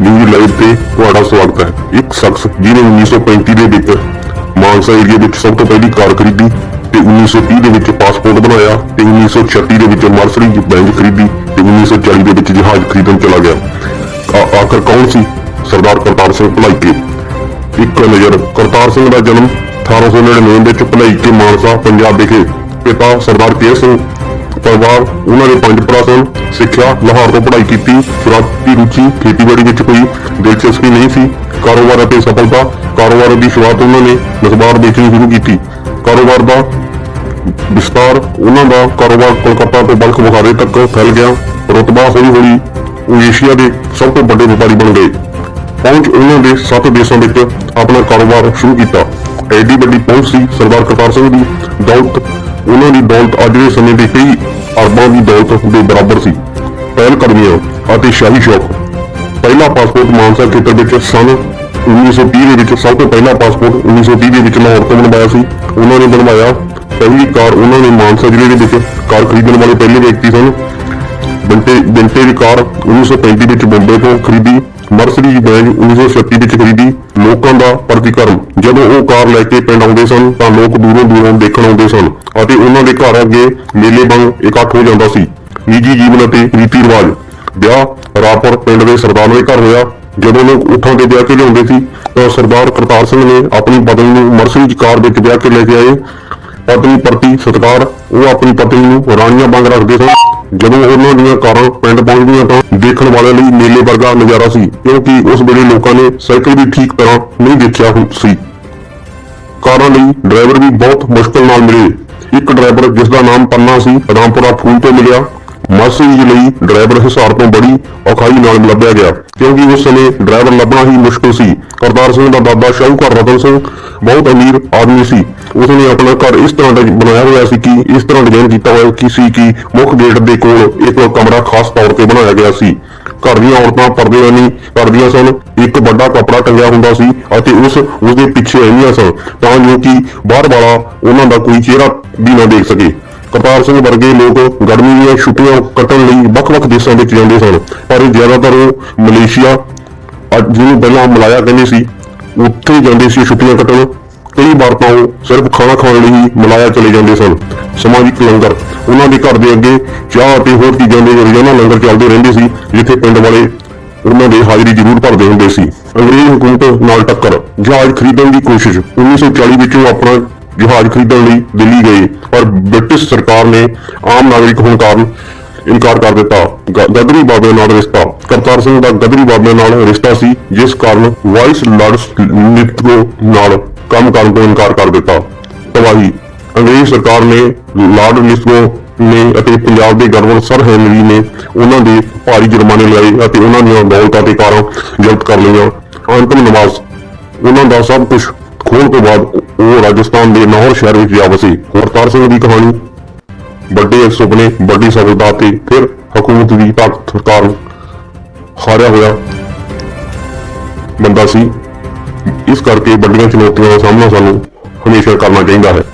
News live ਤੇ ਤੁਹਾਡਾ ਸਵਾਗਤ ਹੈ। ਇੱਕ ਸ਼ਖਸ ਜਿਹਨੇ 1935 ਦੇ ਵਿੱਚ ਮਾਨਸਾ ਏਰੀਆ ਵਿੱਚ ਸਭ ਤੋਂ ਪਹਿਲੀ ਕਾਰ ਖਰੀਦੀ ਤੇ 1930 ਦੇ ਵਿੱਚ ਪਾਸਪੋਰਟ ਬਣਾਇਆ ਤੇ 1936 ਦੇ ਵਿੱਚ ਮਰਸਰੀਜ਼ ਬੈਂਕ ਖਰੀਦੀ ਤੇ 1940 ਦੇ ਵਿੱਚ ਜਹਾਜ਼ ਖਰੀਦਣ ਚਲਾ ਗਿਆ। ਆਖਰ ਕੌਣ ਸੀ? ਸਰਦਾਰ ਕਰਤਾਰ ਸਿੰਘ ਭਲਾਈਕੇ। ਇੱਕ ਨਜ਼ਰ ਕਰਤਾਰ ਸਿੰਘ ਦਾ ਜਨਮ 1899 ਵਿੱਚ ਭਲਾਈਕੇ ਮਾਨਸਾ, ਪੰਜਾਬ ਵਿਖੇ। ਪਿਤਾ ਸਰਦਾਰ ਕੇਰ ਸਿੰਘ ਪਰਿਵਾਰ ਉਹਨਾਂ ਦੇ ਪੰਜ ਭਰਾ ਸਨ, ਸਿੱਖਿਆ, ਲਾਹੌਰ ਤੋਂ ਪੜ੍ਹਾਈ ਕੀਤੀ ਸ਼ੁਰੂਆਤੀ ਰੁਚੀ, ਖੇਤੀਬਾੜੀ ਵਿੱਚ ਕੋਈ ਦਿਲਚਸਪੀ ਨਹੀਂ ਸੀ। ਕਾਰੋਬਾਰ ਅਤੇ ਸਫਲਤਾ, ਕਾਰੋਬਾਰ ਦੀ ਸ਼ੁਰੂਆਤ ਉਹਨਾਂ ਨੇ ਅਖਬਾਰ ਵੇਚਣੀ ਸ਼ੁਰੂ ਕੀਤੀ। ਕਾਰੋਬਾਰ ਦਾ ਵਿਸਤਾਰ ਉਹਨਾਂ ਦਾ ਕਾਰੋਬਾਰ ਕੋਲਕਾਤਾ ਤੋਂ ਬਲਖ ਬੁਖਾਰੇ ਤੱਕ ਫੈਲ ਗਿਆ। ਰੁਤਬਾ ਹੌਲੀ ਹੌਲੀ ਉਹ ਏਸ਼ੀਆ ਦੇ ਸਭ ਤੋਂ ਵੱਡੇ ਵਪਾਰੀ ਬਣ ਗਏ। ਪਹੁੰਚ ਉਹਨਾਂ ਦੇ ਸੱਤ ਦੇਸ਼ਾਂ ਵਿੱਚ ਆਪਣਾ ਕਾਰੋਬਾਰ ਸ਼ੁਰੂ ਕੀਤਾ। ਐਡੀ ਵੱਡੀ ਪਹੁੰਚ ਸੀ ਸਰਦਾਰ ਕਰਤਾਰ ਸਿੰਘ ਦੀ, ਦੌਲਤ ਉਹਨਾਂ ਦੀ ਦੌਲਤ ਅੱਜ ਦੇ ਸਮੇਂ ਦੇ ਕਈ ਅਰਬਾਂ ਦੀ ਦੌਲਤ ਦੇ ਬਰਾਬਰ ਸੀ। ਪਹਿਲ ਕਦਮੀਆਂ ਅਤੇ ਸ਼ਾਹੀ ਸ਼ੌਕ। ਪਹਿਲਾ ਪਾਸਪੋਰਟ ਮਾਨਸਾ ਖੇਤਰ ਵਿੱਚ ਸਨ। 1930 ਦੇ ਵਿੱਚ ਸਭ ਤੋਂ ਪਹਿਲਾ ਪਾਸਪੋਰਟ 1930 ਦੇ ਵਿੱਚ ਲਾਹੌਰ ਤੋਂ ਬਣਵਾਇਆ ਸੀ। ਉਹਨਾਂ ਨੇ ਬਣਵਾਇਆ ਪਹਿਲੀ ਕਾਰ ਉਹਨਾਂ ਨੇ ਮਾਨਸਾ ਜ਼ਿਲ੍ਹੇ ਦੇ ਵਿੱਚ ਕਾਰ ਖਰੀਦਣ ਵਾਲੇ ਪਹਿਲੇ ਵਿਅਕਤੀ ਸਨ। ਬੰਟੇ ਬੰਟੇ ਦੀ ਕਾਰ 1935 ਵਿੱਚ ਬੰਬੇ ਤੋਂ ਖਰੀਦੀ, ਮਰਸਡੀਜ਼ ਬੈਂਜ 1936 ਵਿੱਚ ਖਰੀਦੀ। ਲੋਕਾਂ ਦਾ ਪ੍ਰਤੀਕਰਮ। ਜਦੋਂ ਉਹ ਕਾਰ ਲੈ ਕੇ ਪਿੰਡ ਆਉਂਦੇ ਸਨ ਤਾਂ ਲੋਕ ਦੂਰੋਂ ਦੂਰੋਂ ਦੇਖਣ ਆਉਂਦੇ ਸਨ। ਅਤੇ ਉਹਨਾਂ ਦੇ ਘਰ ਅੱਗੇ ਮੇਲੇ ਵਾਂਗ ਇਕੱਠ ਹੋ ਜਾਂਦਾ ਸੀ। ਨਿੱਜੀ ਜੀਵਨ ਅਤੇ ਰੀਤੀ ਰਿਵਾਜ। ਵਿਆਹ, ਰਾਪੁਰ ਪਿੰਡ ਦੇ ਸਰਦਾਰ ਦੇ ਘਰ ਹੋਇਆ। ਜਦੋਂ ਲੋਕ ਉੱਠਾਂ ਤੇ ਵਿਆਹ ਕੇ ਲਿਆਉਂਦੇ ਸੀ, ਤਾਂ ਸਰਦਾਰ ਕਰਤਾਰ ਸਿੰਘ ਨੇ ਆਪਣੀ ਪਤਨੀ ਨੂੰ ਮਰਸਡੀਜ਼ ਕਾਰ ਵਿੱਚ ਵਿਆਹ ਕੇ ਲੈ ਕੇ ਆਏ। ਪਤਨੀ ਪ੍ਰਤੀ ਸਤਿਕਾਰ, ਉਹ ਆਪਣੀ ਪਤਨੀ ਨੂੰ ਰਾਣੀਆਂ ਵਾਂਗ ਰੱਖਦੇ ਸਨ। ਜਦੋਂ ਉਹਨਾਂ ਦੀਆਂ ਕਾਰਾਂ ਪਿੰਡ ਪਹੁੰਚਦੀਆਂ ਤਾਂ ਦੇਖਣ ਵਾਲਿਆਂ ਲਈ ਮੇਲੇ ਵਰਗਾ ਨਜ਼ਾਰਾ ਸੀ, ਕਿਉਂਕਿ ਉਸ ਵੇਲੇ ਲੋਕਾਂ ਨੇ ਸਾਈਕਲ ਵੀ ਠੀਕ ਤਰ੍ਹਾਂ ਨਹੀਂ ਦੇਖਿਆ ਹੁ- ਸੀ। ਕਾਰਾਂ ਲਈ ਡਰਾਈਵਰ ਵੀ ਬਹੁਤ ਮੁਸ਼ਕਲ ਨਾਲ ਮਿਲੇ। ਇੱਕ ਡਰਾਈਵਰ ਜਿਸ ਦਾ ਨਾਮ ਪੰਨਾ ਸੀ ਰਾਮਪੁਰਾ ਫੂਲ ਤੋਂ ਮਿਲਿਆ। ਮਰਸੀਜ ਲਈ ਡਰਾਈਵਰ ਹਿਸਾਰ ਤੋਂ ਬੜੀ ਔਖਾਈ ਨਾਲ ਲੱਭਿਆ ਗਿਆ, ਕਿਉਂਕਿ ਉਸ ਸਮੇਂ ਡਰਾਈਵਰ ਲੱਭਣਾ ਹੀ ਮੁਸ਼ਕਲ ਸੀ। ਕਰਤਾਰ ਸਿੰਘ ਦਾ ਦਾਦਾ ਸ਼ਾਹੂਕਾਰ ਰਤਨ ਸਿੰਘ ਬਹੁਤ ਅਮੀਰ ਆਦਮੀ ਸੀ। ਉਸਨੇ ਆਪਣਾ ਘਰ ਇਸ ਤਰ੍ਹਾਂ ਦਾ ਬਣਾਇਆ ਹੋਇਆ ਸੀ ਕਿ ਇਸ ਤਰ੍ਹਾਂ ਡਿਜ਼ਾਈਨ ਕੀਤਾ ਹੋਇਆ ਕਿ ਸੀ ਕਿ ਮੁੱਖ ਗੇਟ ਦੇ ਕੋਲ ਇੱਕ ਕਮਰਾ ਖਾਸ ਤੌਰ ਤੇ ਬਣਾਇਆ ਗਿਆ ਸੀ। ਘਰ ਦੀਆਂ ਔਰਤਾਂ ਪਰਦੇ ਨਹੀਂ ਕਰਦੀਆਂ ਸਨ, ਇੱਕ ਵੱਡਾ ਕੱਪੜਾ ਟੰਗਿਆ ਹੁੰਦਾ ਸੀ ਅਤੇ ਉਸ ਉਸ ਦੇ ਪਿੱਛੇ ਰਹਿੰਦੀਆਂ ਸਨ, ਤਾਂ ਜੋ ਕਿ ਬਾਹਰ ਵਾਲਾ ਉਹਨਾਂ ਦਾ ਕੋਈ ਚਿਹਰਾ ਵੀ ਨਾ ਦੇਖ ਸਕੇ। ਕਰਤਾਰ ਸਿੰਘ ਵਰਗੇ ਲੋਕ ਗਰਮੀ ਦੀਆਂ ਛੁੱਟੀਆਂ ਕੱਟਣ ਲਈ ਵੱਖ-ਵੱਖ ਦੇਸ਼ਾਂ ਵਿੱਚ ਜਾਂਦੇ ਸਨ। ਪਰ ਜ਼ਿਆਦਾਤਰ ਉਹ ਮਲੇਸ਼ੀਆ ਜਿਹਨੂੰ ਪਹਿਲਾਂ ਮਲਾਇਆ ਕਹਿੰਦੇ ਸੀ, ਉੱਥੇ ਜਾਂਦੇ ਸੀ ਛੁੱਟੀਆਂ ਕੱਟਣ। ਕਈ ਵਾਰ ਤਾਂ ਉਹ ਸਿਰਫ ਖਾਣਾ ਖਾਣ ਲਈ ਹੀ ਮਲਾਇਆ ਚਲੇ ਜਾਂਦੇ ਸਨ। ਸਮਾਜਿਕ ਲੰਗਰ, ਉਹਨਾਂ ਦੇ ਘਰ ਦੇ ਅੱਗੇ ਚਾਹ ਅਤੇ ਹੋਰ ਚੀਜ਼ਾਂ ਦੇ ਰੋਜ਼ਾਨਾ ਲੰਗਰ ਚੱਲਦੇ ਰਹਿੰਦੇ ਸੀ, ਜਿੱਥੇ ਪਿੰਡ ਵਾਲੇ ਉਹਨਾਂ ਦੇ ਹਾਜ਼ਰੀ ਜ਼ਰੂਰ ਭਰਦੇ ਹੁੰਦੇ ਸੀ। ਅੰਗਰੇਜ਼ ਹਕੂਮਤ ਨਾਲ ਟੱਕਰ। ਜਹਾਜ਼ ਖਰੀਦਣ ਦੀ ਕੋਸ਼ਿਸ਼। 1940 ਵਿੱਚ ਉਹ ਆਪਣਾ ਜਹਾਜ਼ ਖਰੀਦਣ ਲਈ ਦਿੱਲੀ ਗਏ, ਪਰ ਬ੍ਰਿਟਿਸ਼ ਸਰਕਾਰ ਨੇ ਆਮ ਨਾਗਰਿਕ ਹੋਣ ਕਾਰਨ ਇਨਕਾਰ ਕਰ ਦਿੱਤਾ। ਗ- ਗਦਰੀ ਬਾਬੇ ਨਾਲ ਰਿਸ਼ਤਾ। ਕਰਤਾਰ ਸਿੰਘ ਦਾ ਗਦਰੀ ਬਾਬੇ ਨਾਲ ਰਿਸ਼ਤਾ ਸੀ, ਜਿਸ ਕਾਰਨ ਵਾਇਸ ਲਾਰਡਸ ਨਿਤਗੋ ਨਾਲ ਕੰਮ ਕਰਨ ਤੋਂ ਇਨਕਾਰ ਕਰ ਦਿੱਤਾ। ਤਬਾਹੀ। ਅੰਗਰੇਜ਼ ਸਰਕਾਰ ਨੇ ਲਾਰਡ ਨਿਤਗੋ ਨੇ ਅਤੇ ਪੰਜਾਬ ਦੇ ਗਵਰਨਰ ਸਰ ਹੈਨਰੀ ਨੇ ਉਹਨਾਂ ਦੇ ਭਾਰੀ ਜੁਰਮਾਨੇ ਲਾਏ ਅਤੇ ਉਹਨਾਂ ਦੀਆਂ ਦੌਲਤਾਂ ਤੇ ਕਾਰਾਂ ਜ਼ਬਤ ਕਰ ਲਈਆਂ। ਅੰਤਮ ਨਿਵਾਸ ਉਹਨਾਂ ਦਾ ਸਭ ਕੁਝ ਖੋਣ ਤੋਂ ਬਾਅਦ ਉਹ ਰਾਜਸਥਾਨ ਦੇ ਲਾਹੌਰ ਸ਼ਹਿਰ ਵਿੱਚ ਜਾ ਵਸੇ। ਕਰਤਾਰ ਸਿੰਘ ਦੀ ਕਹਾਣੀ, ਵੱਡੇ ਸੁਪਨੇ, ਵੱਡੀ ਸਫਲਤਾ ਤੇ ਫਿਰ ਹਕੂਮਤ ਦੀ ਤਾਕਤ ਕਾਰਨ ਹਾਰਿਆ ਹੋਇਆ ਬੰਦਾ ਸੀ। ਇਸ ਕਰਕੇ ਵੱਡੀਆਂ ਚੁਣੌਤੀਆਂ ਦਾ ਸਾਹਮਣਾ ਸਾਨੂੰ ਹਮੇਸ਼ਾ ਕਰਨਾ ਚਾਹੀਦਾ ਹੈ।